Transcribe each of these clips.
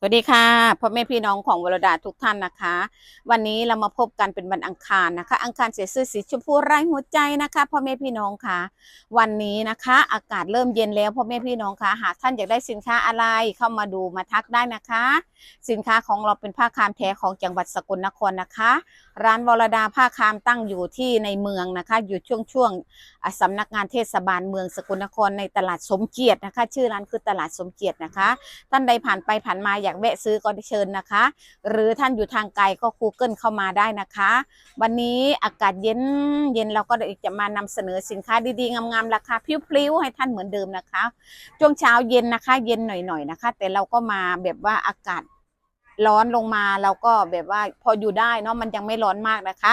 สวัสดีค่ะพ่อแม่พี่น้องของวรดาทุกท่านนะคะ วันนี้เรามาพบกันเป็นวันอังคารนะคะ อังคารเสียสื้อสีชมพูไร้หัวใจนะคะพ่อแม่พี่น้องค่ะ วันนี้นะคะ อากาศเริ่มเย็นแล้วพ่อแม่พี่น้องค่ะหากท่านอยากได้สินค้าอะไรเข้ามาดูมาทักได้นะคะ สินค้าของเราเป็นผ้าคามแท้ของจังหวัดสกลนครนะคะ ร้านวรดาผ้าคามตั้งอยู่ที่ในเมืองนะคะ อยู่ช่วงช่วงๆสำนักงานเทศบาลเมืองสกลนครในตลาดสมเกียรตินะคะ ชื่อร้านคือตลาดสมเกียรตินะคะ ท่านใดผ่านไปผ่านมาอยากแวะซื้อก็เชิญนะคะ หรือท่านอยู่ทางไกลก็ Google เข้ามาได้นะคะ วันนี้อากาศเย็นเย็นเราก็จะมานำเสนอสินค้าดีๆ งามๆราคาพลิ้วๆให้ท่านเหมือนเดิมนะคะช่วงเช้าเย็นนะคะ เย็นหน่อยๆนะคะ แต่เราก็มาแบบว่าอากาศ ร้อนลงมาเราก็แบบว่าพออยู่ได้เนาะมันยังไม่ร้อนมากนะคะ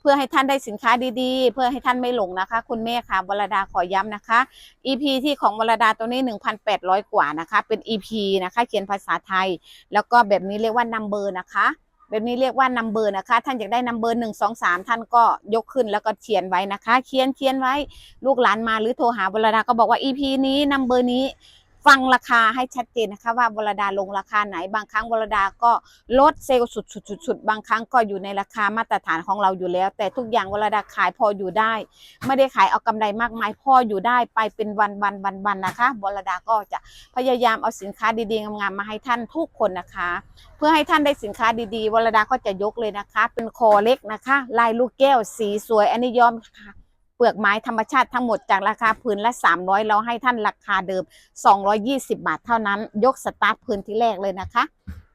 เพื่อให้ท่านได้สินค้าดีๆ เพื่อให้ท่านไม่หลงนะคะ คุณแม่ค่ะวรดาขอย้ำนะคะ EP ที่ของวรดาตัวนี้ 1,800 กว่านะคะ เป็น EP นะคะ เขียนภาษาไทย แล้วก็แบบนี้เรียกว่านัมเบอร์นะคะแบบนี้เรียกว่านัมเบอร์นะคะ ท่านอยากได้นัมเบอร์หนึ่งสองสามท่านก็ยกขึ้นแล้วก็เขียนไว้นะคะ เขียนเขียนไว้ลูกหลานมาหรือโทรหาวรดาก็บอกว่า EP นี้นัมเบอร์นี้ ฟังราคาให้ชัดเจนนะคะ ว่าวรดาลงราคาไหน บางครั้งวรดาก็ลดเซลล์สุดๆๆบางครั้งก็อยู่ในราคามาตรฐานของเราอยู่แล้ว แต่ทุกอย่างวรดาขายพออยู่ได้ ไม่ได้ขายเอากำไรมากมายพออยู่ได้ไปเป็นวันวันวันวันๆนะคะวรดาก็จะพยายามเอาสินค้าดีๆงามๆมาให้ท่านทุกคนนะคะ เพื่อให้ท่านได้สินค้าดีๆวรดาก็จะยกเลยนะคะ เป็นคอเล็กนะคะ ลายลูกแก้วสีสวยอันนี้ย้อมค่ะ เปลือกไม้ธรรมชาติทั้งหมดจากราคาพื้นละ 300 เราให้ท่านราคาเดิม 220 บาทเท่านั้น ยกสตาร์ทพื้นที่แรกเลยนะคะ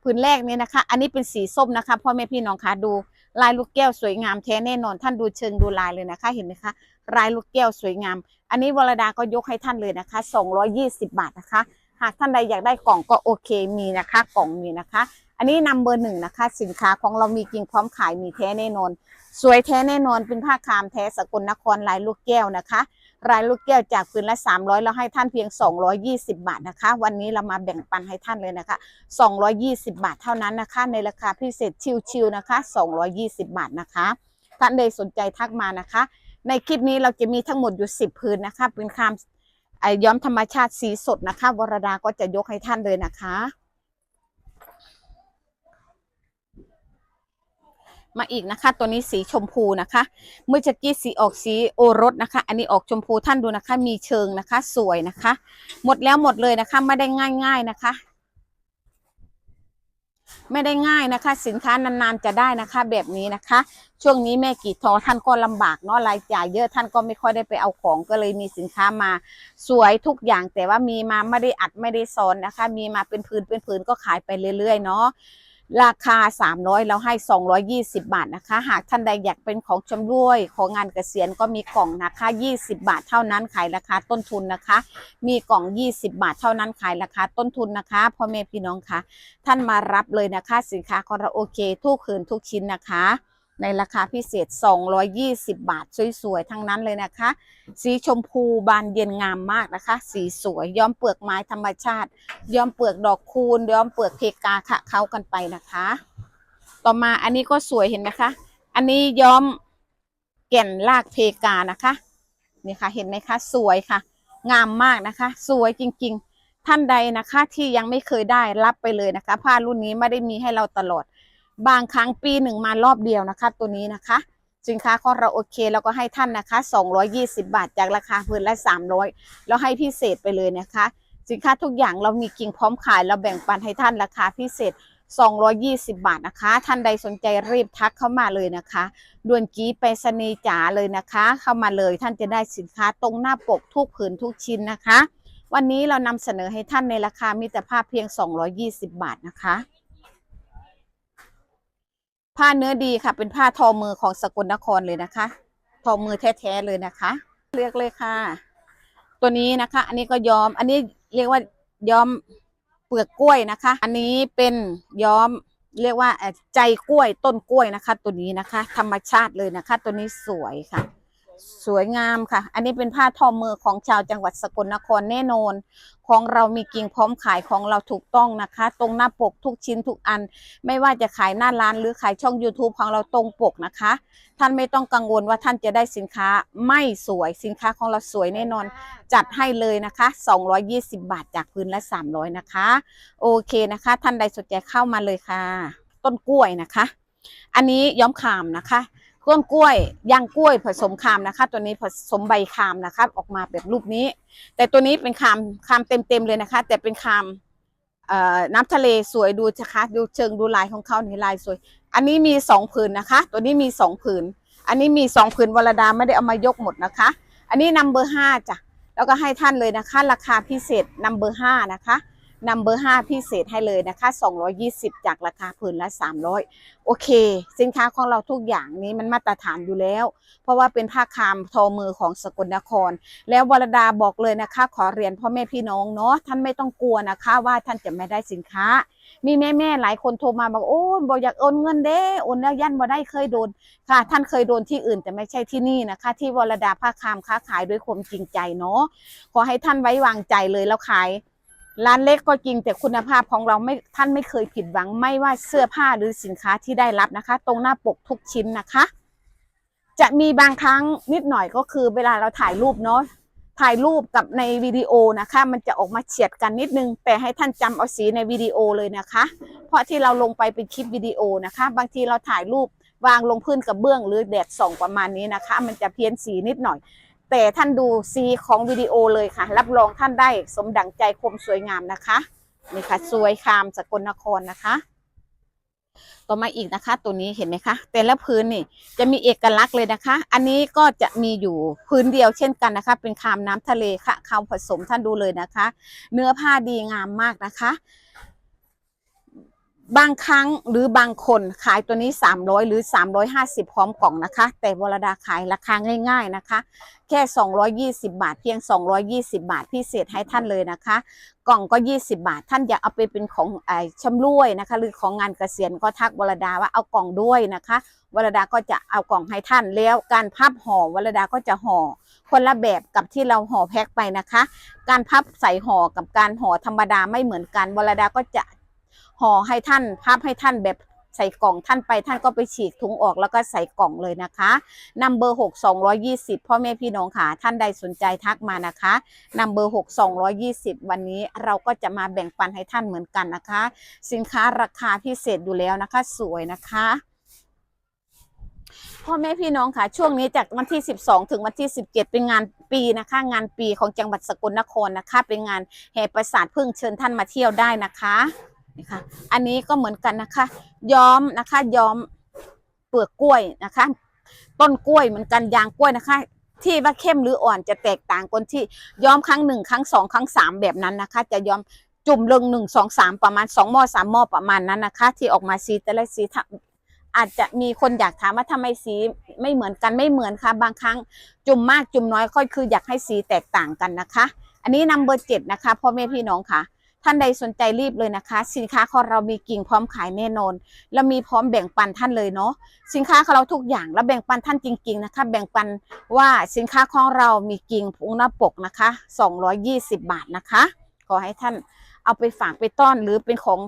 พื้นแรกนี้นะคะ อันนี้เป็นสีส้มนะคะพ่อแม่พี่น้องคะดูลายลูกแก้วสวยงามแท้แน่นอนท่านดูเชิงดูลายเลยนะคะ เห็นไหมคะลายลูกแก้วสวยงาม อันนี้วรดาก็ยกให้ท่านเลยนะคะ 220 บาทนะคะ หากท่านใดอยากได้กล่องก็โอเคมีนะคะ กล่องมีนะคะ อันนี้นำเบอร์หนึ่งนะคะ สินค้าของเรามีจริงพร้อมขายมีแท้แน่นอน สวยแท้แน่นอนเป็นผ้าคามแท้สกลนครลายลูกแก้วนะคะรายลูกแก้วจากพื้นละ 300 แล้วให้ท่านเพียง 220 บาทนะคะ วันนี้เรามาแบ่งปันให้ท่านเลยนะคะ 220 บาทเท่านั้นนะคะ ในราคาพิเศษชิวๆนะคะ 220 บาทนะคะ ท่านใดสนใจทักมานะคะ ในคลิปนี้เราจะมีทั้งหมดอยู่ 10 พื้นนะคะเป็นคามไอย้อมธรรมชาติสีสดนะคะ วรดาก็จะยกให้ท่านเลยนะคะ มาอีกนะคะ ตัวนี้สีชมพูนะคะ เมื่อจะกี้สีออกสีโอรสนะคะ อันนี้ออกชมพูท่านดูนะคะ มีเชิงนะคะ สวยนะคะ หมดแล้วหมดเลยนะคะ ไม่ได้ง่าย ๆนะคะ ไม่ได้ง่ายนะคะ สินค้านานๆจะได้นะคะ แบบนี้นะคะ ช่วงนี้แม่กี่ทอท่านก็ลำบากเนาะรายจ่ายเยอะท่านก็ไม่ค่อยได้ไปเอาของก็เลยมีสินค้ามาสวยทุกอย่างแต่ว่ามีมาไม่ได้อัดไม่ได้ซ้อนนะคะ มีมาเป็นพื้นเป็นพื้นก็ขายไปเรื่อยๆเนาะ ราคา 300 เราให้ 220 บาทนะคะ หากท่านใดอยากเป็นของชำร่วย ของงานเกษียณก็มีกล่องนะคะ20 บาทเท่านั้นขายราคาต้นทุนนะคะ มีกล่อง 20 บาทเท่านั้นขายราคาต้นทุนนะคะพ่อแม่พี่น้องคะท่านมารับเลยนะคะ สินค้าของเราโอเค ทุกคืนทุกชิ้นนะคะ ในราคาพิเศษ 220 บาท สวย ๆ ทั้งนั้นเลยนะคะ สีชมพูบานเย็นงามมากนะคะ สีสวยย้อมเปลือกไม้ธรรมชาติ ย้อมเปลือกดอกคูณ ย้อมเปลือกเพกาค่ะเข้ากันไปนะคะ ต่อมาอันนี้ก็สวยเห็นไหมคะ อันนี้ย้อมแก่นรากเพกานะคะนี่ค่ะเห็นไหมคะ สวยค่ะ งามมากนะคะ สวยจริง ๆ ท่านใดนะคะที่ยังไม่เคยได้รับไปเลยนะคะ ผ้ารุ่นนี้ไม่ได้มีให้เราตลอด บางครั้งปีหนึ่งมารอบเดียวนะคะ ตัวนี้นะคะ สินค้าของเราโอเคเราก็ให้ท่านนะคะ 220 บาทจากราคาพื้นละ 300 แล้วให้พิเศษไปเลยนะคะ สินค้าทุกอย่างเรามีกิ่งพร้อมขายเราแบ่งปันให้ท่านราคาพิเศษ 220 บาทนะคะ ท่านใดสนใจรีบทักเข้ามาเลยนะคะด่วนกี้ไปรษณีย์จ๋าเลยนะคะ เข้ามาเลยท่านจะได้สินค้าตรงหน้าปกทุกผืนทุกชิ้นนะคะ วันนี้เรานำเสนอให้ท่านในราคามิตรภาพเพียง 220 บาทนะคะ ผ้าเนื้อดีค่ะ เป็นผ้าทอมือของสกลนครเลยนะคะ ทอมือแท้ๆเลยนะคะเรียกเลยค่ะ ตัวนี้นะคะ อันนี้ก็ย้อม อันนี้เรียกว่าย้อมเปลือกกล้วยนะคะ อันนี้เป็นย้อมเรียกว่าใจกล้วยต้นกล้วยนะคะ ตัวนี้นะคะ ธรรมชาติเลยนะคะ ตัวนี้สวยค่ะ สวยงามค่ะ อันนี้เป็นผ้าทอมือของชาวจังหวัดสกลนครแน่นอน ของเรามีกิ่งพร้อมขายของเราถูกต้องนะคะ ตรงหน้าปกทุกชิ้นทุกอัน ไม่ว่าจะขายหน้าร้านหรือขายช่อง YouTube ของเราตรงปกนะคะ ท่านไม่ต้องกังวลว่าท่านจะได้สินค้าไม่สวยสินค้าของเราสวยแน่นอน จัดให้เลยนะคะ 220 บาทจากพื้นละ 300 นะคะ โอเคนะคะ ท่านใดสนใจเข้ามาเลยค่ะ ต้นกล้วยนะคะ อันนี้ย้อมคามนะคะ ต้นกล้วยย่างกล้วยผสมคามนะคะ ตัวนี้ผสมใบคามนะคะออกมาแบบรูปนี้ แต่ตัวนี้เป็นคามคามเต็มๆเลยนะคะ แต่เป็นคามน้ำทะเลสวยดูนะคะดูเชิงดูลายของเขาในลายสวย อันนี้มีสองผืนนะคะ ตัวนี้มีสองผืน อันนี้มีสองผืนวรดาไม่ได้เอามายกหมดนะคะ อันนี้นัมเบอร์ห้าจ้ะแล้วก็ให้ท่านเลยนะคะ ราคาพิเศษนัมเบอร์ห้านะคะ นัมเบอร์ห้าพิเศษให้เลยนะคะ 220 จากราคาผืนละ 300 โอเค สินค้าของเราทุกอย่างนี้มันมาตรฐานอยู่แล้ว เพราะว่าเป็นผ้าคามทอมือของสกลนคร แล้ววรดาบอกเลยนะคะ ขอเรียนพ่อแม่พี่น้องเนาะท่านไม่ต้องกลัวนะคะว่าท่านจะไม่ได้สินค้า มีแม่แม่ๆหลายคนโทรมาบอกโอ้บอกอยากโอนเงินเด้โอนแล้วยันบ่ได้เคยโดนค่ะ ท่านเคยโดนที่อื่นแต่ไม่ใช่ที่นี่นะคะ ที่วรดาผ้าคามค้าขายด้วยความจริงใจเนาะขอให้ท่านไว้วางใจเลยแล้วขาย ร้านเล็กก็จริงแต่คุณภาพของเราไม่ท่านไม่เคยผิดหวังไม่ว่าเสื้อผ้าหรือสินค้าที่ได้รับนะคะ ตรงหน้าปกทุกชิ้นนะคะ จะมีบางครั้งนิดหน่อยก็คือเวลาเราถ่ายรูปเนาะถ่ายรูปกับในวิดีโอนะคะ มันจะออกมาเฉียดกันนิดนึง แต่ให้ท่านจำเอาสีในวิดีโอเลยนะคะ เพราะที่เราลงไปเป็นคลิปวิดีโอนะคะ บางทีเราถ่ายรูปวางลงพื้นกับเบื้องหรือแดดส่องประมาณนี้นะคะ มันจะเพี้ยนสีนิดหน่อย แต่ท่านดูสีของวิดีโอเลยค่ะ รับรองท่านได้สมดังใจคมสวยงามนะคะนี่ค่ะ สวยคามสกลนครนะคะ ต่อมาอีกนะคะ ตัวนี้เห็นไหมคะ แต่ละพื้นนี่จะมีเอกลักษณ์เลยนะคะ อันนี้ก็จะมีอยู่พื้นเดียวเช่นกันนะคะ เป็นคามน้ำทะเลค่ะคามผสมท่านดูเลยนะคะ เนื้อผ้าดีงามมากนะคะ บางครั้งหรือบางคนขายตัวนี้ 300 หรือ 350 พร้อมกล่องนะคะ แต่วรดาขายราคาง่าย ๆนะคะ แค่ 220 บาท เพียง 220 บาท พิเศษให้ท่านเลยนะคะ กล่องก็ 20 บาท ท่านอยากเอาไปเป็นของไอชำร่วยนะคะ หรือของงานเกษียณก็ทักวรดาว่าเอากล่องด้วยนะคะวรดาก็จะเอากล่องให้ท่านแล้ว การพับห่อวรดาก็จะห่อคนละแบบกับที่เราห่อแพ็คไปนะคะ การพับใส่ห่อกับการห่อธรรมดาไม่เหมือนกันวรดาก็จะ ห่อให้ท่านพับให้ท่านแบบใส่กล่องท่านไปท่านก็ไปฉีกถุงออกแล้วก็ใส่กล่องเลยนะคะนัมเบอร์หกสองร้อยี่สิบพ่อแม่พี่น้องค่ะท่านใดสนใจทักมานะคะนัมเบอร์หกสองร้อยี่สิบวันนี้เราก็จะมาแบ่งปันให้ท่านเหมือนกันนะคะ สินค้าราคาพิเศษอยู่แล้วนะคะ สวยนะคะพ่อแม่พี่น้องค่ะช่วงนี้จากวันที่ 12 ถึงวันที่ 17 เป็นงานปีนะคะ งานปีของจังหวัดสกลนครนะคะ เป็นงานแห่ประสาทพึ่งเชิญท่านมาเที่ยวได้นะคะ นี่ค่ะอันนี้ก็เหมือนกันนะคะ ย้อมนะคะ ย้อมเปลือกกล้วยนะคะ ต้นกล้วยเหมือนกันยางกล้วยนะคะ ที่ว่าเข้มหรืออ่อนจะแตกต่างกันที่ย้อมครั้งหนึ่งครั้งสองครั้งสามแบบนั้นนะคะ จะย้อมจุ่มลงหนึ่งสองสามประมาณสองหม้อสามหม้อประมาณนั้นนะคะ ที่ออกมาสีแต่ละสีอาจจะมีคนอยากถามว่าทำไมสีไม่เหมือนกันไม่เหมือนค่ะ บางครั้งจุ่มมากจุ่มน้อยก็คืออยากให้สีแตกต่างกันนะคะ อันนี้นัมเบอร์เจ็ดนะคะพ่อแม่พี่น้องค่ะ ท่านใดสนใจรีบเลยนะคะ สินค้าของเรามีกิ่งพร้อมขายแน่นอนเรามีพร้อมแบ่งปันท่านเลยเนาะสินค้าของเราทุกอย่างแล้วแบ่งปันท่านจริง ๆนะคะ แบ่งปันว่าสินค้าของเรามีกิ่งพุงหน้าปกนะคะ 220 บาทนะคะ ขอให้ท่านเอาไปฝากไปต้อนหรือเป็นของ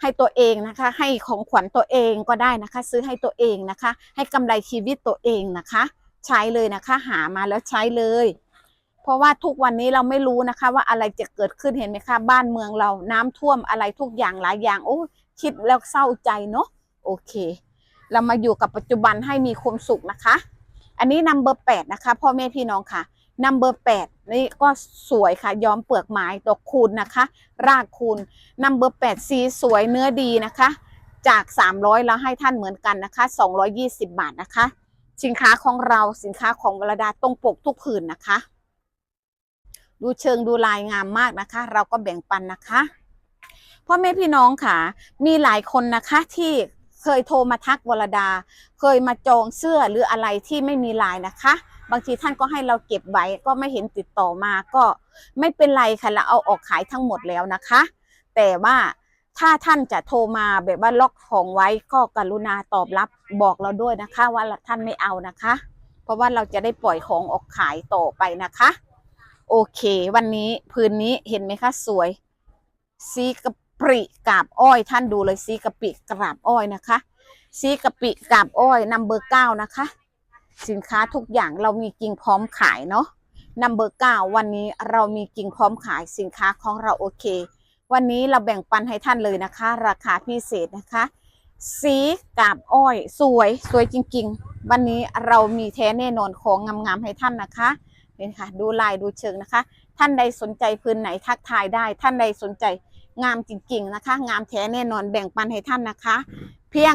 ให้ตัวเองนะคะ ให้ของขวัญตัวเองก็ได้นะคะ ซื้อให้ตัวเองนะคะ ให้กำไรชีวิตตัวเองนะคะ ใช้เลยนะคะ หามาแล้วใช้เลย เพราะว่าทุกวันนี้เราไม่รู้นะคะ ว่าอะไรจะเกิดขึ้นเห็นไหมคะบ้านเมืองเราน้ำท่วมอะไรทุกอย่างหลายอย่างโอ้คิดแล้วเศร้าใจเนาะโอเค เรามาอยู่กับปัจจุบันให้มีความสุขนะคะ อันนี้นัมเบอร์แปดนะคะพ่อแม่พี่น้องค่ะนัมเบอร์แปดนี่ก็สวยค่ะย้อมเปลือกไม้ดอกคูณนะคะ รากคูณนัมเบอร์แปดสีสวยเนื้อดีนะคะ จาก 300 แล้วให้ท่านเหมือนกันนะคะ 220 บาทนะคะ สินค้าของเราสินค้าของวรดาตรงปกทุกผืนนะคะ ดูเชิงดูลายงามมากนะคะ เราก็แบ่งปันนะคะพ่อแม่พี่น้องค่ะ มีหลายคนนะคะที่เคยโทรมาทักวรดา เคยมาจองเสื้อหรืออะไรที่ไม่มีลายนะคะ บางทีท่านก็ให้เราเก็บไว้ก็ไม่เห็นติดต่อมาก็ไม่เป็นไรค่ะเราเอาออกขายทั้งหมดแล้วนะคะ แต่ว่าถ้าท่านจะโทรมาแบบว่าล็อกของไว้ก็กรุณาตอบรับบอกเราด้วยนะคะ ว่าท่านไม่เอานะคะ เพราะว่าเราจะได้ปล่อยของออกขายต่อไปนะคะ โอเค วันนี้พื้นนี้เห็นไหมคะสวยซีกะปริกาบอ้อย ท่านดูเลยซีกะปิกราบอ้อยนะคะซีกะปิกาบอ้อยนัมเบอร์เก้านะคะ สินค้าทุกอย่างเรามีกิ่งพร้อมขายเนาะนัมเบอร์เก้าวันนี้เรามีกิ่งพร้อมขายสินค้าของเราโอเค วันนี้เราแบ่งปันให้ท่านเลยนะคะ ราคาพิเศษนะคะ สีกาบอ้อย สวยสวยจริง ๆ วันนี้เรามีแท้แน่นอนของงามๆให้ท่านนะคะ นี่ค่ะ ดูลายดูเชิงนะคะ ท่านใดสนใจพื้นไหนทักทายได้ ท่านใดสนใจงามจริงๆนะคะ งามแท้แน่นอนแบ่งปันให้ท่านนะคะ เพียง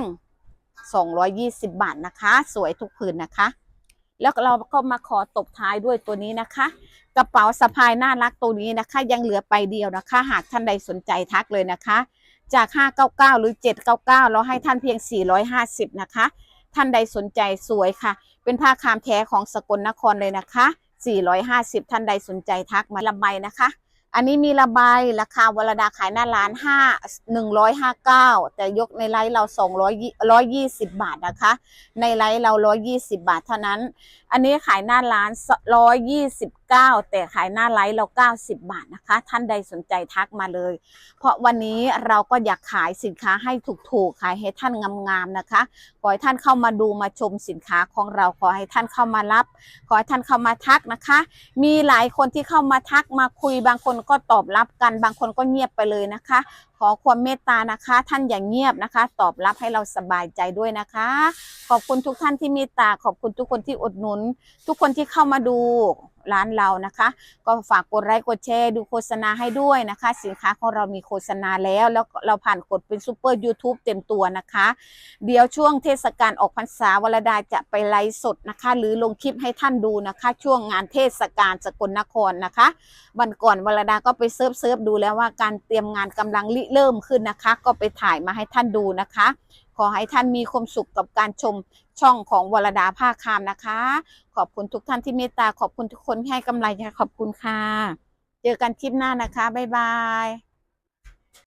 220 บาทนะคะ สวยทุกผืนนะคะ แล้วเราก็มาขอตบท้ายด้วยตัวนี้นะคะ กระเป๋าสะพายน่ารักตัวนี้นะคะ ยังเหลือไปเดียวนะคะ หากท่านใดสนใจทักเลยนะคะ จาก 599 หรือ 799 เราให้ท่านเพียง 450 นะคะ ท่านใดสนใจสวยค่ะ เป็นผ้าคามแท้ของสกลนครเลยนะคะ 450 ท่านใดสนใจทักมาระบายนะคะ อันนี้มีระบายราคาวรดาขายหน้าร้าน5 159 แต่ยกในไลฟ์เรา200 120 บาทนะคะ ในไลฟ์เรา 120 บาทเท่านั้น อันนี้ขายหน้าร้าน 129 แต่ขายหน้าไลฟ์เรา 90 บาทนะคะ ท่านใดสนใจทักมาเลย เพราะวันนี้เราก็อยากขายสินค้าให้ถูกๆ ขายให้ท่านงามๆนะคะขอให้ท่านเข้ามาดูมาชมสินค้าของเราขอให้ท่านเข้ามารับ ขอให้ท่านเข้ามาทักนะคะ มีหลายคนที่เข้ามาทักมาคุยบางคนก็ตอบรับกัน บางคนก็เงียบไปเลยนะคะ ขอความเมตตานะคะ ท่านอย่าเงียบนะคะ ตอบรับให้เราสบายใจด้วยนะคะ ขอบคุณทุกท่านที่เมตตาขอบคุณทุกคนที่อดหนุน ทุกคนที่เข้ามาดู ร้านเรานะคะ ก็ฝากกดไลค์กดแชร์ดูโฆษณาให้ด้วยนะคะ สินค้าของเรามีโฆษณาแล้ว แล้วเราผ่านกดเป็นซูเปอร์ YouTube เต็มตัวนะคะ เดี๋ยวช่วงเทศกาลออกพรรษาวรดาจะไปไลฟ์สดนะคะ หรือลงคลิปให้ท่านดูนะคะ ช่วงงานเทศกาลสกลนครนะคะ วันก่อนวรดาก็ไปเซิร์ฟเซิร์ฟดูแล้วว่าการเตรียมงานกำลังริเริ่มขึ้นนะคะ ก็ไปถ่ายมาให้ท่านดูนะคะ อให้ท่านมีความสุขกับการชมช่องของวรดาภาคามนะคะ ขอบคุณทุกท่านที่เมตตาขอบคุณทุกคนที่ให้กำลังใจขอบคุณค่ะ เจอกันคลิปหน้านะคะ บ๊ายบาย